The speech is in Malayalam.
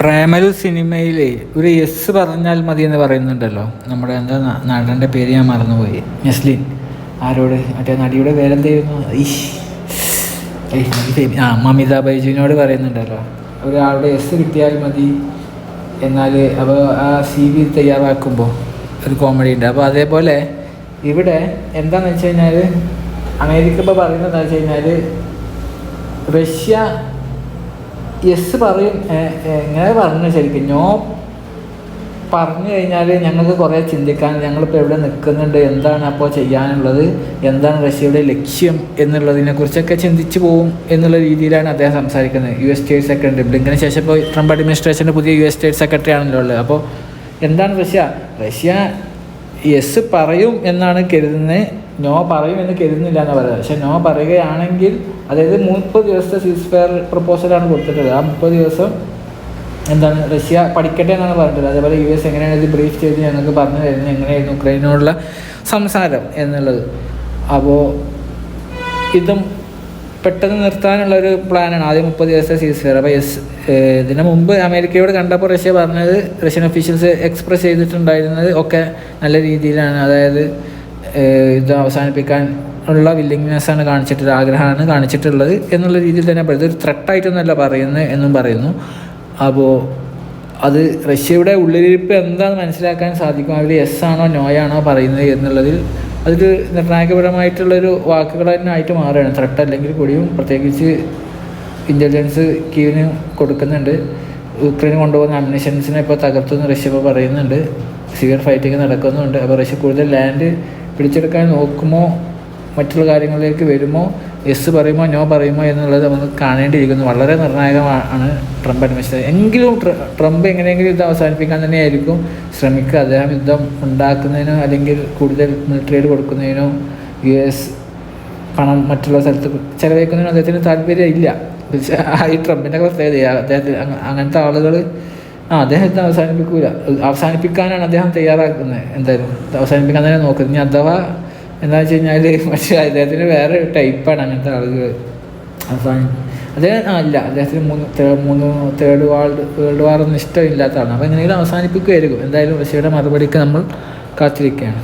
പ്രേമലു സിനിമയിൽ ഒരു യെസ് പറഞ്ഞാൽ മതി എന്ന് പറയുന്നുണ്ടല്ലോ. നമ്മുടെ എന്താ നടന്റെ പേര് ഞാൻ മറന്നുപോയി. നെസ്ലിൻ. ആരോട്? മറ്റേ നടിയുടെ പേരെന്തായിരുന്നു? ആ മമിത ബൈജുവിനോട് പറയുന്നുണ്ടല്ലോ. ഒരാളുടെ യെസ് കിട്ടിയാൽ മതി എന്നാൽ അപ്പോൾ ആ സി വി തയ്യാറാക്കുമ്പോൾ ഒരു കോമഡി ഉണ്ട്. അപ്പോൾ അതേപോലെ ഇവിടെ എന്താണെന്ന് വെച്ച് കഴിഞ്ഞാൽ അമേരിക്ക ഇപ്പോൾ പറയുന്നത് വെച്ച് കഴിഞ്ഞാൽ റഷ്യ യെസ് പറയും. എങ്ങനെ പറഞ്ഞു ശരിക്കും. നോ പറഞ്ഞു കഴിഞ്ഞാൽ ഞങ്ങൾക്ക് കുറേ ചിന്തിക്കാൻ ഞങ്ങളിപ്പോൾ എവിടെ നിൽക്കുന്നുണ്ട് എന്താണ് അപ്പോൾ ചെയ്യാനുള്ളത് എന്താണ് റഷ്യയുടെ ലക്ഷ്യം എന്നുള്ളതിനെ കുറിച്ചൊക്കെ ചിന്തിച്ചു പോകും എന്നുള്ള രീതിയിലാണ് അദ്ദേഹം സംസാരിക്കുന്നത്. U S state secretary. ബ്ലിങ്കിന് ശേഷം ഇപ്പോൾ ട്രംപ് അഡ്മിനിസ്ട്രേഷന്റെ പുതിയ യു എസ് സ്റ്റേറ്റ് സെക്രട്ടറി ആണല്ലോ ഉള്ളത്. അപ്പോൾ എന്താണ് റഷ്യ? റഷ്യ യെസ് പറയും എന്നാണ് കരുതുന്നത്. നോ പറയുമെന്ന് കരുതുന്നില്ല എന്ന് പറയുന്നത് പക്ഷെ നോ പറയുകയാണെങ്കിൽ അതായത് മുപ്പത് ദിവസത്തെ സീസ് ഫെയർ പ്രപ്പോസലാണ് കൊടുത്തിട്ടുള്ളത്. ആ മുപ്പത് ദിവസം എന്താണ് റഷ്യ പഠിക്കട്ടെ എന്നാണ് പറഞ്ഞത് അതേപോലെ യു എസ് എങ്ങനെയാണ് ഇത് ബ്രീഫ് ചെയ്ത് ഞങ്ങൾക്ക് പറഞ്ഞു തരുന്നത് എങ്ങനെയായിരുന്നു ഉക്രൈനോടുള്ള സംസാരം എന്നുള്ളത്. അപ്പോൾ ഇതും പെട്ടെന്ന് നിർത്താനുള്ള ഒരു പ്ലാനാണ് ആദ്യം മുപ്പത് ദിവസത്തെ സീസ് ഫെയർ അപ്പോൾ എസ് ഇതിന് മുമ്പ് അമേരിക്കയോട് കണ്ടപ്പോൾ റഷ്യ പറഞ്ഞത് റഷ്യൻ ഒഫീഷ്യൽസ് എക്സ്പ്രസ് ചെയ്തിട്ടുണ്ടായിരുന്നത് ഒക്കെ നല്ല രീതിയിലാണ്. അതായത് ഇത് അവസാനിപ്പിക്കാൻ ഉള്ള വില്ലിങ്നെസ് ആണ് കാണിച്ചിട്ടുള്ളത് ആഗ്രഹമാണ് കാണിച്ചിട്ടുള്ളത് എന്നുള്ള രീതിയിൽ തന്നെ പറയുന്നത്. ഒരു ത്രട്ടായിട്ടൊന്നുമല്ല പറയുന്നത് എന്നും പറയുന്നു. അപ്പോൾ അത് റഷ്യയുടെ ഉള്ളിലിരിപ്പ് എന്താണെന്ന് മനസ്സിലാക്കാൻ സാധിക്കും? അവർ യെസ് ആണോ നോയാണോ പറയുന്നത് എന്നുള്ളതിൽ അതൊരു നിർണായകപരമായിട്ടുള്ളൊരു വാക്കുകൾ തന്നെ ആയിട്ട് മാറുകയാണ്. ത്രട്ട് അല്ലെങ്കിൽ കൂടിയും പ്രത്യേകിച്ച് ഇന്റലിജൻസ് കീവിന് കൊടുക്കുന്നുണ്ട്. യുക്രൈന് കൊണ്ടുപോകുന്ന അമ്മിനിഷൻസിനെ ഇപ്പോൾ തകർത്തെന്ന് റഷ്യ ഇപ്പോൾ പറയുന്നുണ്ട്. സിവിയർ ഫൈറ്റിംഗ് നടക്കുന്നുണ്ട്. അപ്പോൾ റഷ്യ കൂടുതൽ ലാൻഡ് പിടിച്ചെടുക്കാൻ നോക്കുമോ? മറ്റുള്ള കാര്യങ്ങളിലേക്ക് വരുമോ? യെസ് പറയുമോ? നോ പറയുമോ? എന്നുള്ളത് നമ്മൾ കാണേണ്ടിയിരിക്കുന്നു. വളരെ നിർണായകമാണ് ട്രംപ് അഡ്മിനിസ്ട്രേഷൻ എങ്കിലും ട്ര- ട്രംപ് എങ്ങനെയെങ്കിലും യുദ്ധം അവസാനിപ്പിക്കാൻ തന്നെയായിരിക്കും ശ്രമിക്കുക. അദ്ദേഹം യുദ്ധം ഉണ്ടാക്കുന്നതിനോ അല്ലെങ്കിൽ കൂടുതൽ മിലിറ്ററിയിൽ കൊടുക്കുന്നതിനോ യു എസ് പണം മറ്റുള്ള സ്ഥലത്ത് ചെലവഴിക്കുന്നതിനോ അദ്ദേഹത്തിന് താല്പര്യമില്ല. ഈ ട്രംപിന്റെ പ്രത്യേകത അദ്ദേഹത്തിന് അങ്ങനത്തെ ആളുകൾ ആ അദ്ദേഹത്തിന് അവസാനിപ്പിക്കൂല. അവസാനിപ്പിക്കാനാണ് അദ്ദേഹം തയ്യാറാക്കുന്നത്. എന്തായാലും അവസാനിപ്പിക്കാൻ തന്നെ നോക്കുന്നത് ഇനി അഥവാ എന്താ വെച്ച് കഴിഞ്ഞാൽ പക്ഷേ അദ്ദേഹത്തിന് വേറെ ടൈപ്പാണ് അങ്ങനത്തെ ആളുകൾ അവസാനം. അദ്ദേഹം ആ ഇല്ല. അദ്ദേഹത്തിന് മൂന്ന് മൂന്ന് തേർഡ് വേൾഡ് വേൾഡ് വാർ ഒന്നും ഇഷ്ടമില്ലാത്തതാണ് അപ്പോൾ എങ്ങനെയെങ്കിലും അവസാനിപ്പിക്കുമായിരിക്കും. എന്തായാലും റഷ്യയുടെ മറുപടിക്ക് നമ്മൾ കാത്തിരിക്കുകയാണ്.